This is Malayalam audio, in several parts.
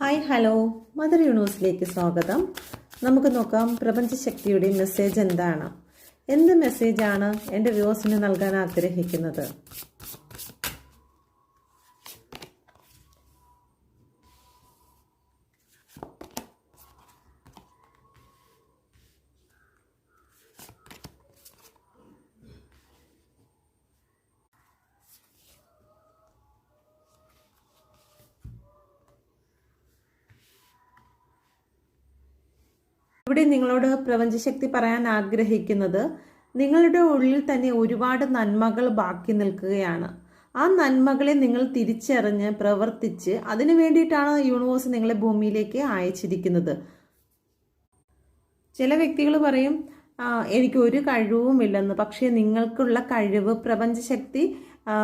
Hi hello. മദർ യൂണിവേഴ്സിലേക്ക് സ്വാഗതം. നമുക്ക് നോക്കാം പ്രപഞ്ചശക്തിയുടെ മെസ്സേജ് എന്താണ്? എന്ത് മെസ്സേജാണ് എന്റെ വ്യൂസിന് നൽകാൻ ആഗ്രഹിക്കുന്നത്? ഇവിടെ നിങ്ങളോട് പ്രപഞ്ചശക്തി പറയാൻ ആഗ്രഹിക്കുന്നത് നിങ്ങളുടെ ഉള്ളിൽ തന്നെ ഒരുപാട് നന്മകൾ ബാക്കി നിൽക്കുകയാണ്. ആ നന്മകളെ നിങ്ങൾ തിരിച്ചറിഞ്ഞ് പ്രവർത്തിച്ച് അതിനു വേണ്ടിയിട്ടാണ് യൂണിവേഴ്സ് നിങ്ങളെ ഭൂമിയിലേക്ക് അയച്ചിരിക്കുന്നത്. ചില വ്യക്തികൾ പറയും എനിക്ക് ഒരു കഴിവുമില്ലെന്ന്. പക്ഷേ നിങ്ങൾക്കുള്ള കഴിവ് പ്രപഞ്ചശക്തി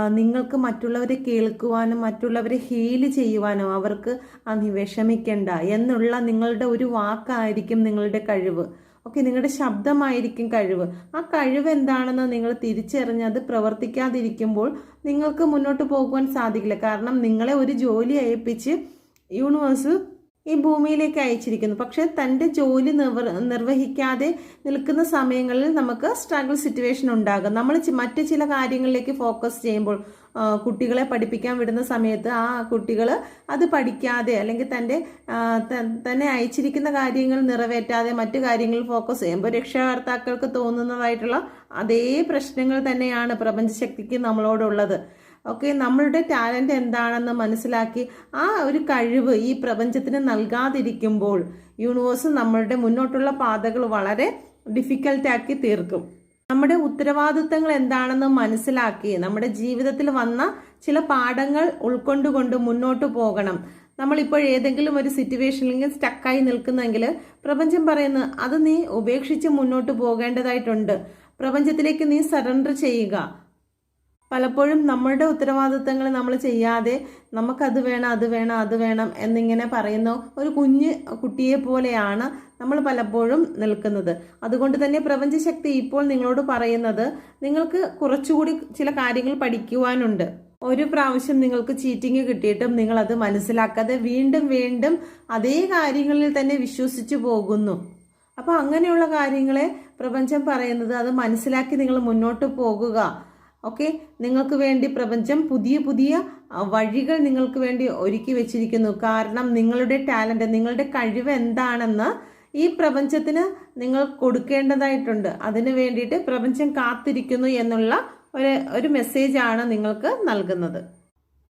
നിങ്ങൾക്ക് മറ്റുള്ളവരെ കേൾക്കുവാനും മറ്റുള്ളവരെ ഹീൽ ചെയ്യുവാനും അവർക്ക് വിഷമിക്കണ്ട എന്നുള്ള നിങ്ങളുടെ ഒരു വാക്കായിരിക്കും നിങ്ങളുടെ കഴിവ്. ഓക്കെ നിങ്ങളുടെ ശബ്ദമായിരിക്കും കഴിവ്. ആ കഴിവ് എന്താണെന്ന് നിങ്ങൾ തിരിച്ചറിഞ്ഞ് അത് പ്രവർത്തിക്കാതിരിക്കുമ്പോൾ നിങ്ങൾക്ക് മുന്നോട്ട് പോകുവാൻ സാധിക്കില്ല. കാരണം നിങ്ങളെ ഒരു ജോലി ഏൽപ്പിച്ച് യൂണിവേഴ്സ് ഈ ഭൂമിയിലേക്ക് അയച്ചിരിക്കുന്നു. പക്ഷെ തന്റെ ജോലി നിർവ നിർവഹിക്കാതെ നിൽക്കുന്ന സമയങ്ങളിൽ നമുക്ക് സ്ട്രഗിൾ സിറ്റുവേഷൻ ഉണ്ടാകും. നമ്മൾ മറ്റു ചില കാര്യങ്ങളിലേക്ക് ഫോക്കസ് ചെയ്യുമ്പോൾ കുട്ടികളെ പഠിപ്പിക്കാൻ വിടുന്ന സമയത്ത് ആ കുട്ടികൾ അത് പഠിക്കാതെ അല്ലെങ്കിൽ തന്റെ തന്നെ അയച്ചിരിക്കുന്ന കാര്യങ്ങൾ നിറവേറ്റാതെ മറ്റു കാര്യങ്ങൾ ഫോക്കസ് ചെയ്യുമ്പോൾ രക്ഷാകർത്താക്കൾക്ക് തോന്നുന്നതായിട്ടുള്ള അതേ പ്രശ്നങ്ങൾ തന്നെയാണ് പ്രപഞ്ചശക്തിക്ക് നമ്മളോടുള്ളത്. ഓക്കെ നമ്മളുടെ ടാലന്റ് എന്താണെന്ന് മനസ്സിലാക്കി ആ ഒരു കഴിവ് ഈ പ്രപഞ്ചത്തിന് നൽകാതിരിക്കുമ്പോൾ യൂണിവേഴ്സ് നമ്മളുടെ മുന്നോട്ടുള്ള പാതകൾ വളരെ ഡിഫിക്കൽട്ടാക്കി തീർക്കും. നമ്മുടെ ഉത്തരവാദിത്തങ്ങൾ എന്താണെന്ന് മനസ്സിലാക്കി നമ്മുടെ ജീവിതത്തിൽ വന്ന ചില പാഠങ്ങൾ ഉൾക്കൊണ്ടുകൊണ്ട് മുന്നോട്ട് പോകണം. നമ്മളിപ്പോൾ ഏതെങ്കിലും ഒരു സിറ്റുവേഷനിൽ സ്റ്റക്കായി നിൽക്കുന്നെങ്കിൽ പ്രപഞ്ചം പറയുന്നു അത് നീ ഉപേക്ഷിച്ച് മുന്നോട്ട് പോകേണ്ടതായിട്ടുണ്ട്. പ്രപഞ്ചത്തിലേക്ക് നീ സറണ്ടർ ചെയ്യുക. പലപ്പോഴും നമ്മളുടെ ഉത്തരവാദിത്തങ്ങൾ നമ്മൾ ചെയ്യാതെ നമുക്കത് വേണം അത് വേണം അത് വേണം എന്നിങ്ങനെ പറയുന്ന ഒരു കുഞ്ഞ് കുട്ടിയെ പോലെയാണ് നമ്മൾ പലപ്പോഴും നിൽക്കുന്നത്. അതുകൊണ്ട് തന്നെ പ്രപഞ്ചശക്തി ഇപ്പോൾ നിങ്ങളോട് പറയുന്നത് നിങ്ങൾക്ക് കുറച്ചുകൂടി ചില കാര്യങ്ങൾ പഠിക്കുവാനുണ്ട്. ഒരു പ്രാവശ്യം നിങ്ങൾക്ക് ചീറ്റിംഗ് കിട്ടിയിട്ടും നിങ്ങൾ അത് മനസ്സിലാക്കാതെ വീണ്ടും വീണ്ടും അതേ കാര്യങ്ങളിൽ തന്നെ വിശ്വസിച്ചു പോകുന്നു. അപ്പോൾ അങ്ങനെയുള്ള കാര്യങ്ങളെ പ്രപഞ്ചം പറയുന്നത് അത് മനസ്സിലാക്കി നിങ്ങൾ മുന്നോട്ട് പോകുക. ഓക്കെ? നിങ്ങൾക്ക് വേണ്ടി പ്രപഞ്ചം പുതിയ പുതിയ വഴികൾ നിങ്ങൾക്ക് വേണ്ടി ഒരുക്കി വെച്ചിരിക്കുന്നു. കാരണം നിങ്ങളുടെ ടാലന്റ് നിങ്ങളുടെ കഴിവ് എന്താണെന്ന് ഈ പ്രപഞ്ചത്തിന് നിങ്ങൾ കൊടുക്കേണ്ടതായിട്ടുണ്ട്. അതിനു വേണ്ടിയിട്ട് പ്രപഞ്ചം കാത്തിരിക്കുന്നു എന്നുള്ള ഒരു ഒരു മെസ്സേജാണ് നിങ്ങൾക്ക് നൽകുന്നത്.